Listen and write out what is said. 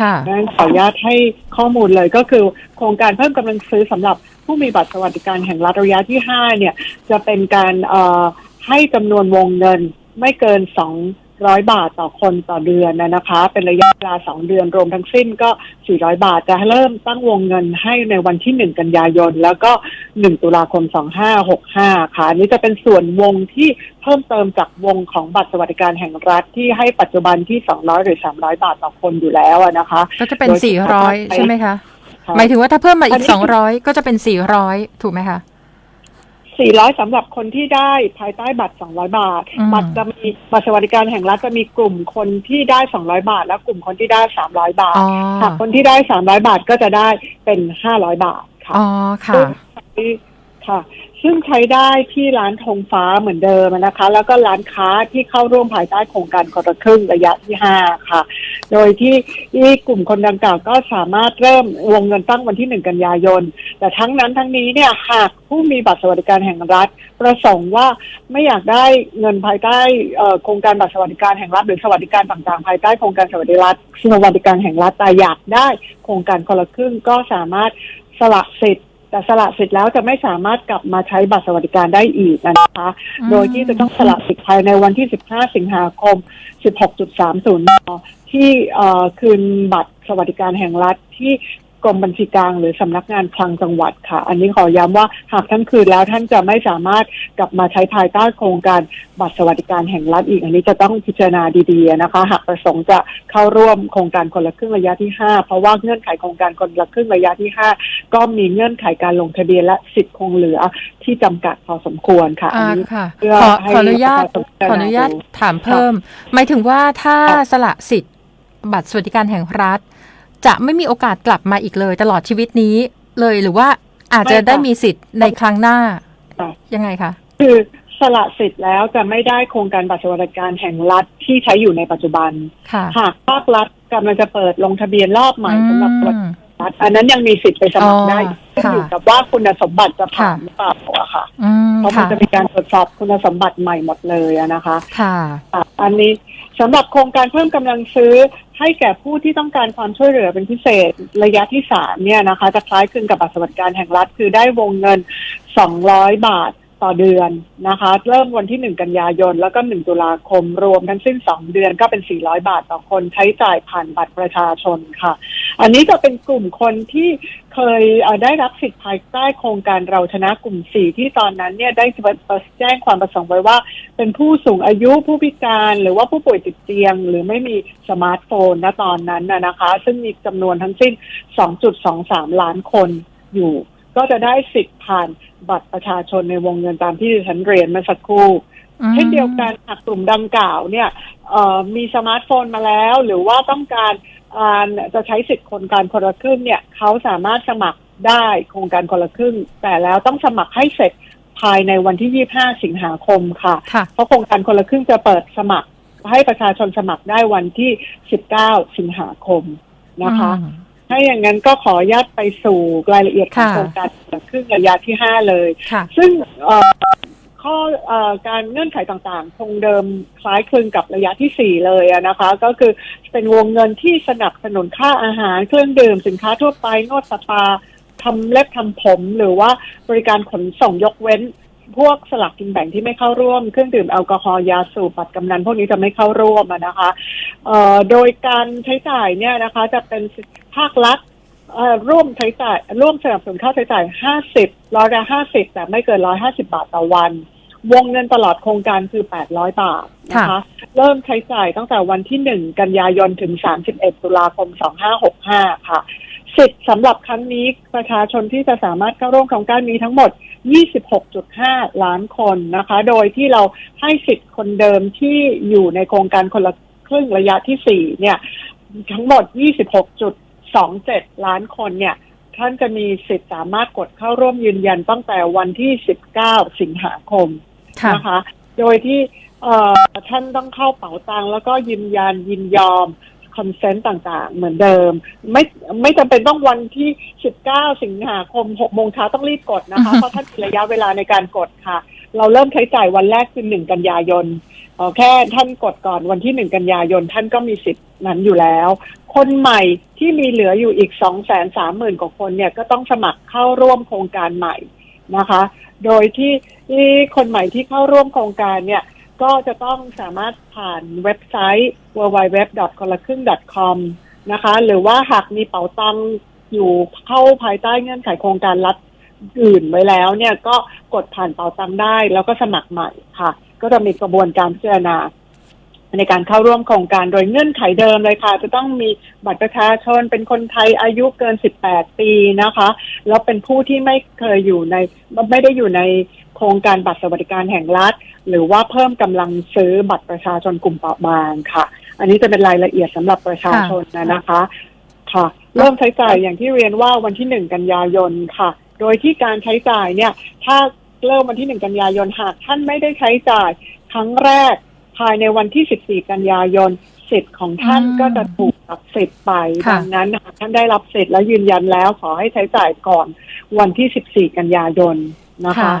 ค่ะดังนั้นขออนุญาตให้ข้อมูลเลยก็คือ โครงการเพิ่มกำลังซื้อสำหรับผู้มีบัตรสวัสดิการแห่งรัฐระยะที่ 5 เนี่ย จะเป็นการให้จำนวนวงเงินไม่เกิน 200บาทต่อคนต่อเดือนนะนะคะ เป็นระยะเวลา2เดือนรวมทั้งสิ้นก็400บาทจะเริ่มตั้งวงเงินให้ในวันที่1กันยายน แล้วก็1ตุลาคม2565ค่ะอันนี้จะเป็นส่วนวงที่เพิ่มเติมจากวงของบัตรสวัสดิการแห่งรัฐที่ให้ปัจจุบันที่200หรือ300บาทต่อคนอยู่แล้วอะนะคะก็จะเป็นโดยที่สี่ร้อยไปใช่ไหมคะค่ะหมายถึงว่าถ้าเพิ่มมาอัอีนกนี้สองร้อยก็จะเป็นสี่ร้อยถูกไหมคะ 400สำหรับคนที่ได้ภายใต้บัตร 200 บาท อืม บัตรจะมีบัตรสวัสดิการแห่งรัฐจะมีกลุ่มคนที่ได้ 200 บาท และกลุ่มคนที่ได้ 300 บาท อ๋อหากคนที่ได้ 300 บาทก็จะได้เป็น 500 บาทค่ะอ๋อค่ะ ซึ่งใช้ค่ะ ซึ่งใช้ได้ที่ร้านธงฟ้าเหมือนเดิมนะคะ แล้วก็ร้านค้าที่เข้าร่วมภายใต้โครงการคนละครึ่งระยะที่5ค่ะ โดยที่ที่กลุ่มคนดังกล่าวก็สามารถเริ่มวงเงินตั้งวันที่1กันยายน แต่ทั้งนั้นทั้งนี้เนี่ยหากผู้มีบัตรสวัสดิการแห่งรัฐ ประสงค์ว่าไม่อยากได้เงินภายใต้โครงการบัตรสวัสดิการแห่งรัฐ หรือสวัสดิการต่างๆ ภายใต้โครงการสวัสดิรัฐสวัสดิการแห่งรัฐแต่อยากได้โครงการคนละครึ่งก็สามารถสละสิทธิ์ แต่สละสิทธิ์แล้วจะไม่สามารถกลับมาใช้บัตรสวัสดิการได้อีกนะคะอืมโดยที่จะต้องสละสิทธิ์ภายในวันที่ 15 สิงหาคม 16.30นที่เอ่อคืนบัตรสวัสดิการแห่งรัฐที่ กรมบัญชีกลางหรือสำนักงานคลังจังหวัดค่ะ อันนี้ขอย้ำว่าหากท่านคืนแล้วท่านจะไม่สามารถกลับมาใช้ภายใต้โครงการบัตรสวัสดิการแห่งรัฐอีก อันนี้จะต้องพิจารณาดีๆนะคะ หากประสงค์จะเข้าร่วมโครงการคนละครึ่งระยะที่ 5 เพราะว่าเงื่อนไขโครงการคนละครึ่งระยะที่ 5 ก็มีเงื่อนไขการลงทะเบียนและสิทธิ์คงเหลือที่จำกัดพอสมควรค่ะอันอ่านี้ค่ะเพื่อขอให้ขออนุญาตประชาชนพิจารณาขออนุญาตดูถามเพิ่ม หมายถึงว่าถ้าสละสิทธิ์บัตรสวัสดิการแห่งรัฐ จะไม่มีโอกาสกลับมาอีกเลย ตลอดชีวิตนี้เลยหรือว่าอาจจะไม่ค่ะได้มีสิทธิ์ในครั้งหน้าค่ะยังไงคะ คือสละสิทธิ์แล้วจะไม่ได้โครงการบัตรสวัสดิการแห่งรัฐที่ใช้อยู่ในปัจจุบันค่ะหากภาครัฐกำลังจะเปิดลงทะเบียนรอบใหม่สำหรับสวัสอืดิมรัฐอันนั้นยังมีสิทธิ์ไปสมัครได้อ๋อขึ้นอยู่ค่ะกับว่าคุณสมบัติจะผ่านค่ะหรือเปล่าอะค่ะอืมเพราะมันค่ะจะมีการตรวจสอบคุณสมบัติใหม่หมดเลยอะนะคะค่ะอะ อันนี้สำหรับโครงการเพิ่มกำลังซื้อ ให้แก่ผู้ที่ต้องการความช่วยเหลือเป็นพิเศษระยะที่สามเนี่ยนะคะ จะคล้ายคลึงกับบัตรสวัสดิการแห่งรัฐ คือได้วงเงิน 200 บาท ต่อเดือนนะคะ เริ่มวันที่ 1 กันยายน แล้วก็ 1 ตุลาคม รวมทั้งสิ้น 2 เดือนก็เป็น 400 บาทต่อคนใช้จ่ายผ่านบัตรประชาชนค่ะ อันนี้จะเป็นกลุ่มคนที่เคยเได้รับสิทธิ์ภายใต้โครงการเราชนะกลุ่ม 4 ที่ตอนนั้นเนี่ยได้แจ้งความประสงค์ไว้ว่า เป็นผู้สูงอายุผู้พิการหรือว่าผู้ป่วยติดเตียง หรือไม่มีสมาร์ทโฟนณตอนนั้นนะนะคะ ซึ่งมีจำนวนทั้งสิ้น 2.23 ล้านคนอยู่ ก็จะได้สิทธิ์ผ่านบัตรประชาชนในวงเงินตามที่ดิฉันเรียนเมื่อสักครู่อืมเช่นเดียวกันหากกลุ่มดังกล่าวเนี่ยเอ่อมีสมาร์ทโฟนมาแล้ว หรือว่าต้องการอ่าจะใช้สิทธิ์โครงการคนละครึ่งเนี่ยเขาสามารถสมัครได้โครงการคนละครึ่ง แต่แล้วต้องสมัครให้เสร็จภายในวันที่ 25 สิงหาคมค่ะค่ะเพราะโครงการคนละครึ่งจะเปิดสมัคร ให้ประชาชนสมัครได้วันที่ 19 สิงหาคมนะคะอืม ถ้าอย่างนั้นก็ขออนุญาตไปสู่รายละเอียดของค่ะ โครงการคนละครึ่งระยะที่5เลย ค่ะ ซึ่งเอ่อข้อเอ่อการเงื่อนไขต่างๆ คงเดิมคล้ายคลึงกับระยะที่ 4 เลยอะนะคะ ก็คือเป็นวงเงินที่สนับสนุนค่าอาหาร เครื่องดื่มสินค้าทั่วไปนวดสปาทำเล็บทำผม หรือว่าบริการขนส่งยกเว้น พวกสลักกินแบ่งที่ไม่เข้าร่วมเครื่องดื่มแอลกอฮอล์ยาสูบบัตรกำนันพวกนี้จะไม่เข้าร่วมนะคะโดยการใช้จ่ายเนี่ยนะคะ จะเป็นภาครัฐร่วมใช้จ่ายร่วมสนับสนุนค่าใช้จ่าย 50 ร้อยละ 50 แต่ไม่เกิน 150 บาทต่อวัน วงเงินตลอดโครงการคือ 800 บาทนะคะค่ะเริ่มใช้จ่ายตั้งแต่วันที่ 1 กันยายนถึง 31 ตุลาคม 2565 ค่ะ สิทธิ์สำหรับครั้งนี้ประชาชนที่จะสามารถเข้าร่วมโครงการมีทั้งหมด 26.5 ล้านคนนะคะ โดยที่เราให้สิทธิ์คนเดิมที่อยู่ในโครงการคนละครึ่งระยะที่ 4 เนี่ย ทั้งหมด 26.27 ล้านคนเนี่ยท่านจะมีสิทธิ์สามารถกดเข้าร่วมยืนยันตั้งแต่วันที่ 19 สิงหาคมค่ะ นะคะ โดยที่เอ่อท่านต้องเข้าเป๋าตังค์แล้วก็ยืนยันยินยอมคอนเซนต์ต่างๆ เหมือนเดิม ไม่ไม่จำเป็นต้องวันที่ 19 สิงหาคม 6 โมงเช้าต้องรีบกดนะคะ เพราะท่านมีระยะเวลาในการกดค่ะ เราเริ่มใช้จ่ายวันแรกคือ 1 กันยายนเอ่อแค่ท่านกดก่อนวันที่หนึ่งกันยายน ท่านก็มีสิทธิ์นั้นอยู่แล้ว คนใหม่ที่มีเหลืออยู่อีกสองแสนสามหมื่นกว่าคนเนี่ยก็ต้องสมัครเข้าร่วมโครงการใหม่นะคะ โดยที่ที่คนใหม่ที่เข้าร่วมโครงการเนี่ย ก็จะต้องสามารถผ่านเว็บไซต์ www. คนละครึ่ง .com นะคะ หรือว่าหากมีเป๋าตังอยู่เข้าภายใต้เงื่อนไขโครงการรัฐอื่นไว้แล้วเนี่ยก็กดผ่านเป๋าตังได้แล้วก็สมัครใหม่ค่ะ ก็จะมีกระบวนการพิจารณา ในการเข้าร่วมโครงการโดยเงื่อนไขเดิมเลยค่ะ จะต้องมีบัตรประชาชนเป็นคนไทยอายุเกิน 18 ปีนะคะ แล้วเป็นผู้ที่ไม่เคยอยู่ในไม่ได้อยู่ในโครงการบัตรสวัสดิการแห่งรัฐ หรือว่าเพิ่มกำลังซื้อบัตรประชาชนกลุ่มเปราะบางค่ะ อันนี้จะเป็นรายละเอียดสำหรับประชาชนนะนะคะค่ะ เริ่มใช้จ่ายอย่างที่เรียนว่าวันที่หนึ่งกันยายนค่ะ โดยที่การใช้จ่ายเนี่ย ถ้าเริ่มวันที่หนึ่งกันยายนหากท่านไม่ได้ใช้จ่ายครั้งแรก ภายในวันที่สิบสี่กันยายนสิทธิ์ของท่านอืมก็จะถูกตัดสิทธิ์ไปค่ะ ดังนั้นหากท่านได้รับสิทธิ์และยืนยันแล้วขอให้ใช้จ่ายก่อนวันที่สิบสี่กันยายนนะคะค่ะ